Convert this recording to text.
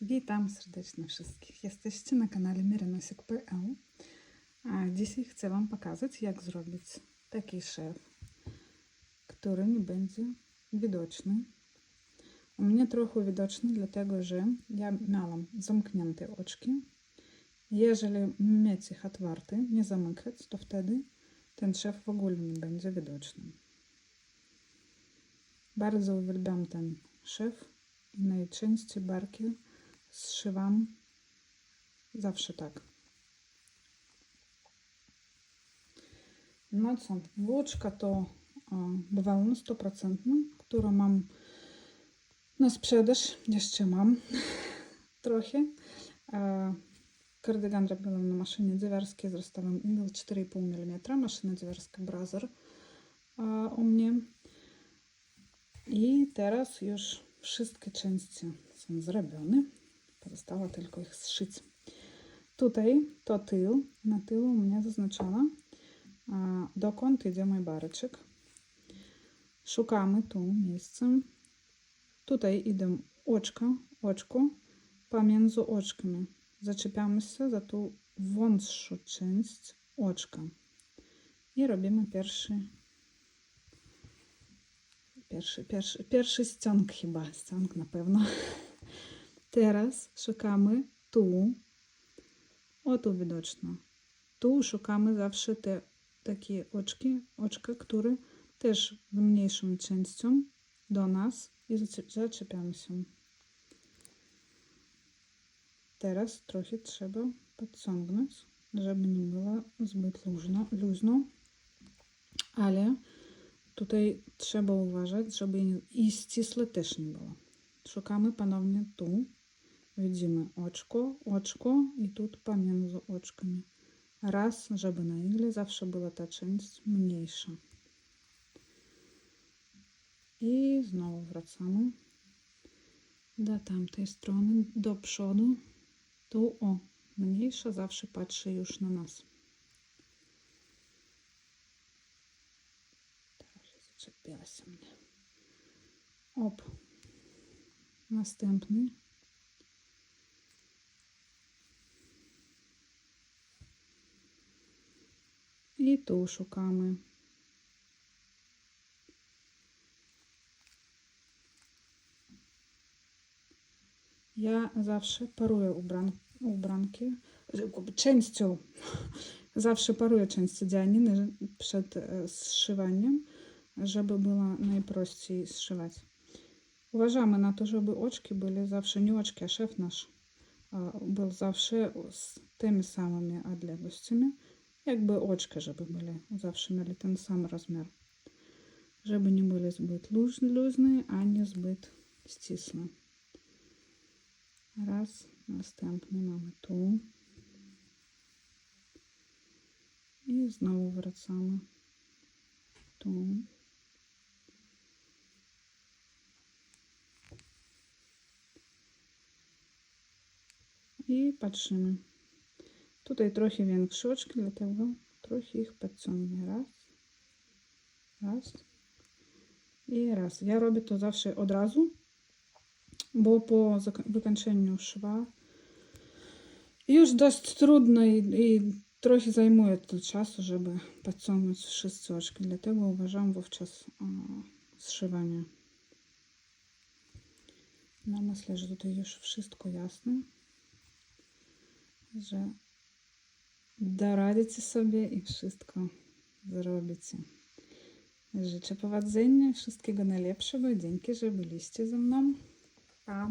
Witam serdecznie wszystkich. Jesteście na kanale Mirenosik.pl A dzisiaj chcę Wam pokazać, jak zrobić taki szef, który nie będzie widoczny. U mnie trochę widoczny, dlatego że ja miałam zamknięte oczki. Jeżeli mieć ich otwarte, nie zamykać, to wtedy ten szef w ogóle nie będzie widoczny. Bardzo uwielbiam ten szef i najczęściej barki zszywam zawsze tak. No co, włóczka to bawalna 100%, którą mam na sprzedaż. Jeszcze mam trochę. E, Kardygan robiłam na maszynie dziewiarskiej z rozstawem Eagle 4,5 mm. Maszyna dziewiarska Brazzer e, u mnie. I teraz już wszystkie części są zrobione. Pozostało tylko ich zszyć. Tutaj to tył. Na tyłu u mnie zaznaczona, dokąd idzie mój baryczek. Szukamy tu miejsce. Tutaj idą oczka, oczko. Pomiędzy oczkami zaczepiamy się za tą wąższą część oczka. I robimy pierwszy pierwszy, pierwszy ściąg chyba, ściąg na pewno. Teraz szukamy tu, o tu widoczno. Tu szukamy zawsze te takie oczki, oczka, które też w mniejszą częścią do nas i zaczepiamy się. Teraz trochę trzeba podciągnąć, żeby nie było zbyt luźno, luźno ale Tutaj trzeba uważać, żeby i ścisłe też nie było. Szukamy ponownie tu. Widzimy oczko, oczko i tu pomiędzy oczkami. Raz, żeby na igle zawsze była ta część mniejsza. I znowu wracamy do tamtej strony, do przodu. Tu o, mniejsza zawsze patrzy już na nas. Zaczepiłaś mnie. Op. Następny. Żeby było najprościej zszywać. Uważamy na to, żeby oczki były zawsze, nie oczki, a szef nasz był zawsze z tymi samymi odległościami, jakby oczka, żeby były, zawsze mieli ten sam rozmiar. Żeby nie byli zbyt luźne, ani zbyt ścisłe. Raz, następny mamy tu. I znowu wracamy tu. i patrzymy. Tutaj trochę większe oczki, dlatego trochę ich podciągnie. Raz, raz i raz. Ja robię to zawsze od razu, bo po wykończeniu szwa już dość trudno i, i trochę zajmuje to czasu, żeby podciągnąć wszystkie oczki. Dlatego uważam wówczas o, zszywania. No myślę, że tutaj już wszystko jasne że doradzicie sobie i wszystko zrobicie. Życzę powodzenia, wszystkiego najlepszego. Dzięki, że byliście ze mną. Pa!